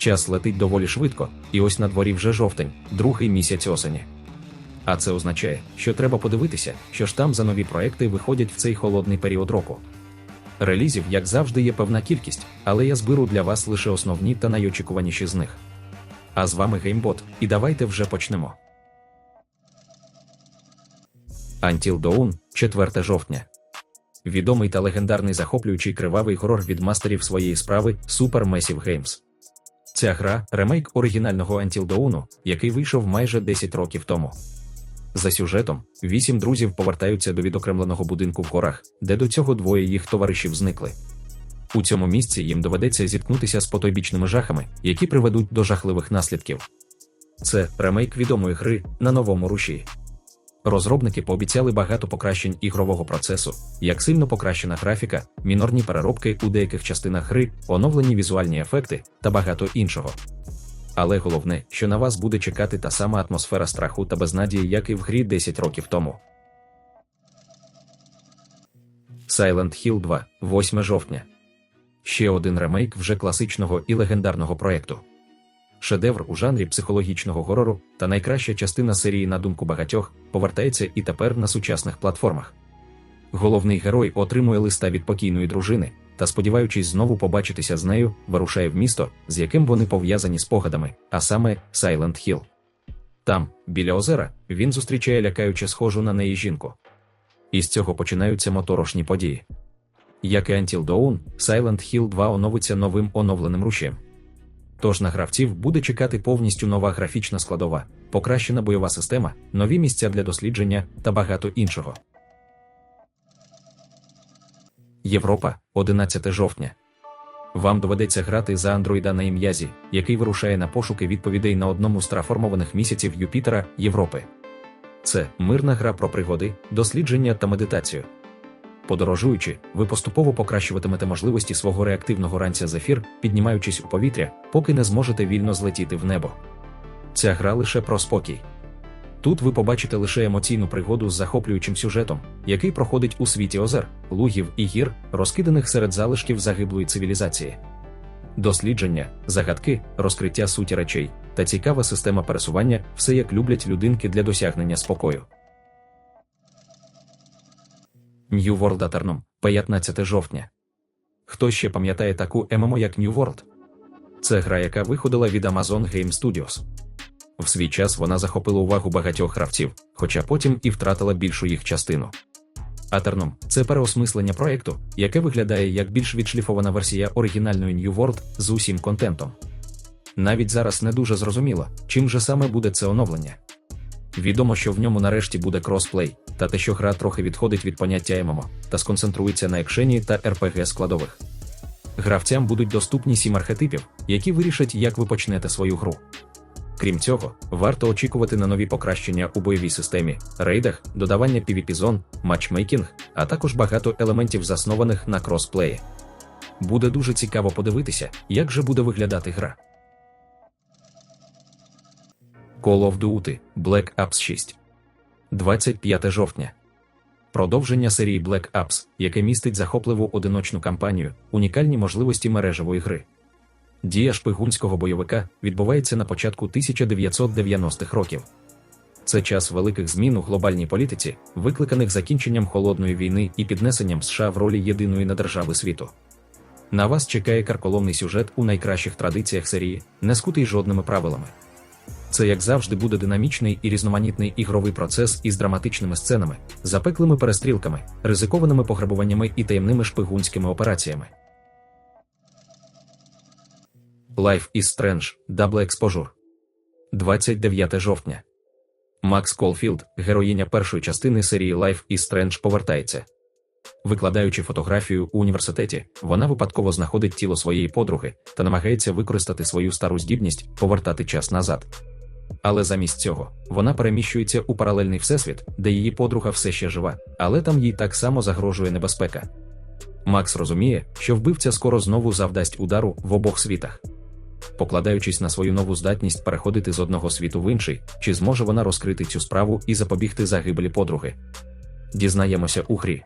Час летить доволі швидко, і ось на дворі вже жовтень, другий місяць осені. А це означає, що треба подивитися, що ж там за нові проекти виходять в цей холодний період року. Релізів, як завжди, є певна кількість, але я зберу для вас лише основні та найочікуваніші з них. А з вами Геймбот, і давайте вже почнемо. Until Dawn, 4 жовтня. Відомий та легендарний захоплюючий кривавий хорор від мастерів своєї справи Super Massive Games. Ця гра ремейк оригінального Until Dawn, який вийшов майже 10 років тому. За сюжетом, вісім друзів повертаються до відокремленого будинку в горах, де до цього двоє їх товаришів зникли. У цьому місці їм доведеться зіткнутися з потойбічними жахами, які приведуть до жахливих наслідків. Це ремейк відомої гри на новому руші. Розробники пообіцяли багато покращень ігрового процесу, як сильно покращена графіка, мінорні переробки у деяких частинах гри, оновлені візуальні ефекти та багато іншого. Але головне, що на вас буде чекати та сама атмосфера страху та безнадії, як і в грі 10 років тому. Silent Hill 2, 8 жовтня. Ще один ремейк вже класичного і легендарного проєкту. Шедевр у жанрі психологічного горору та найкраща частина серії, на думку багатьох, повертається і тепер на сучасних платформах. Головний герой отримує листа від покійної дружини та, сподіваючись знову побачитися з нею, вирушає в місто, з яким вони пов'язані спогадами, а саме Silent Hill. Там, біля озера, він зустрічає лякаюче схожу на неї жінку. І з цього починаються моторошні події. Як і Until Dawn, Silent Hill 2 оновиться новим оновленим рушем. Тож на гравців буде чекати повністю нова графічна складова, покращена бойова система, нові місця для дослідження та багато іншого. Європа, 11 жовтня. Вам доведеться грати за андроїда на ім'я Зі, який вирушає на пошуки відповідей на одному з траформованих місяців Юпітера Європи. Це мирна гра про пригоди, дослідження та медитацію. Подорожуючи, ви поступово покращуватимете можливості свого реактивного ранця зефір, піднімаючись у повітря, поки не зможете вільно злетіти в небо. Ця гра лише про спокій. Тут ви побачите лише емоційну пригоду з захоплюючим сюжетом, який проходить у світі озер, лугів і гір, розкиданих серед залишків загиблої цивілізації. Дослідження, загадки, розкриття суті речей та цікава система пересування все як люблять людинки для досягнення спокою. New World Aternom, 15 жовтня. Хто ще пам'ятає таку ММО як New World? Це гра, яка виходила від Amazon Game Studios. В свій час вона захопила увагу багатьох гравців, хоча потім і втратила більшу їх частину. Атерном це переосмислення проєкту, яке виглядає як більш відшліфована версія оригінальної New World з усім контентом. Навіть зараз не дуже зрозуміло, чим же саме буде це оновлення. Відомо, що в ньому нарешті буде кросплей, та те, що гра трохи відходить від поняття ММО та сконцентрується на екшені та РПГ складових. Гравцям будуть доступні сім архетипів, які вирішать, як ви почнете свою гру. Крім цього, варто очікувати на нові покращення у бойовій системі, рейдах, додавання PvP-зон, матчмейкінг, а також багато елементів, заснованих на кросплеї. Буде дуже цікаво подивитися, як же буде виглядати гра. Call of Duty Black Ops 6 25 жовтня. Продовження серії Black Ops, яке містить захопливу одиночну кампанію, унікальні можливості мережевої гри. Дія шпигунського бойовика відбувається на початку 1990-х років. Це час великих змін у глобальній політиці, викликаних закінченням холодної війни і піднесенням США в ролі єдиної надержави світу. На вас чекає карколомний сюжет у найкращих традиціях серії, не скутий жодними правилами. Це, як завжди, буде динамічний і різноманітний ігровий процес із драматичними сценами, запеклими перестрілками, ризикованими пограбуваннями і таємними шпигунськими операціями. Life is Strange Double Exposure 29 жовтня. Макс Колфілд, героїня першої частини серії Life is Strange повертається. Викладаючи фотографію у університеті, вона випадково знаходить тіло своєї подруги та намагається використати свою стару здібність повертати час назад. Але замість цього вона переміщується у паралельний всесвіт, де її подруга все ще жива, але там їй так само загрожує небезпека. Макс розуміє, що вбивця скоро знову завдасть удару в обох світах. Покладаючись на свою нову здатність переходити з одного світу в інший, чи зможе вона розкрити цю справу і запобігти загибелі подруги? Дізнаємося у грі.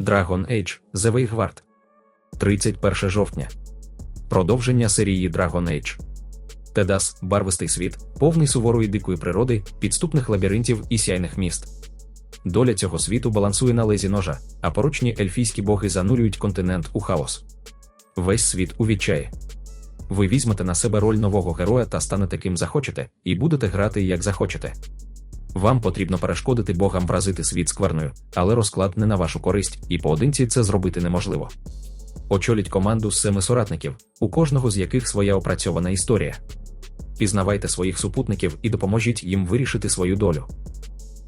Dragon Age The Vanguard 31 жовтня. продовження серії Dragon Age. Тедас барвистий світ, повний суворої дикої природи, підступних лабіринтів і сяйних міст. Доля цього світу балансує на лезі ножа, а поручні ельфійські боги занурюють континент у хаос. Весь світ у відчаї. Ви візьмете на себе роль нового героя та станете ким захочете, і будете грати як захочете. Вам потрібно перешкодити богам вразити світ скверною, але розклад не на вашу користь, і поодинці це зробити неможливо. Очоліть команду з семи соратників, у кожного з яких своя опрацьована історія. Пізнавайте своїх супутників і допоможіть їм вирішити свою долю.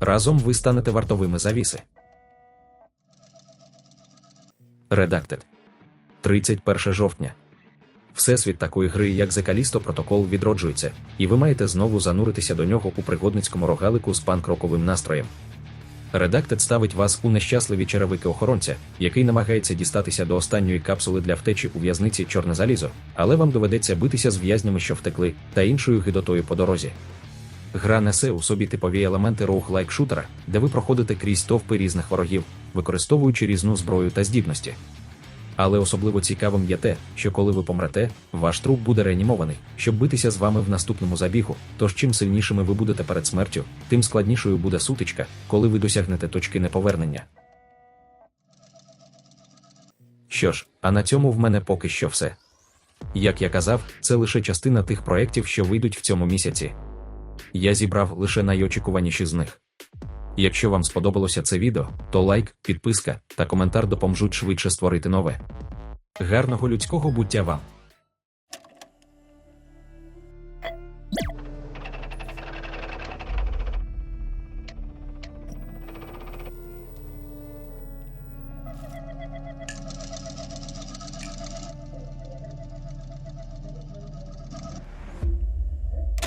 Разом ви станете вартовими завіси. Редактед 31 жовтня. Всесвіт такої гри, як Callisto Protocol, відроджується, і ви маєте знову зануритися до нього у пригодницькому рогалику з панк-роковим настроєм. Редактед ставить вас у нещасливі черевики охоронця, який намагається дістатися до останньої капсули для втечі у в'язниці Чорне залізо, але вам доведеться битися з в'язнями, що втекли, та іншою гидотою по дорозі. Гра несе у собі типові елементи роуглайк шутера, де ви проходите крізь товпи різних ворогів, використовуючи різну зброю та здібності. Але особливо цікавим є те, що коли ви помрете, ваш труп буде реанімований, щоб битися з вами в наступному забігу. Тож чим сильнішими ви будете перед смертю, тим складнішою буде сутичка, коли ви досягнете точки неповернення. Що ж, а на цьому в мене поки що все. Як я казав, це лише частина тих проєктів, що вийдуть в цьому місяці. Я зібрав лише найочікуваніші з них. Якщо вам сподобалося це відео, то лайк, підписка та коментар допоможуть швидше створити нове. Гарного людського буття вам!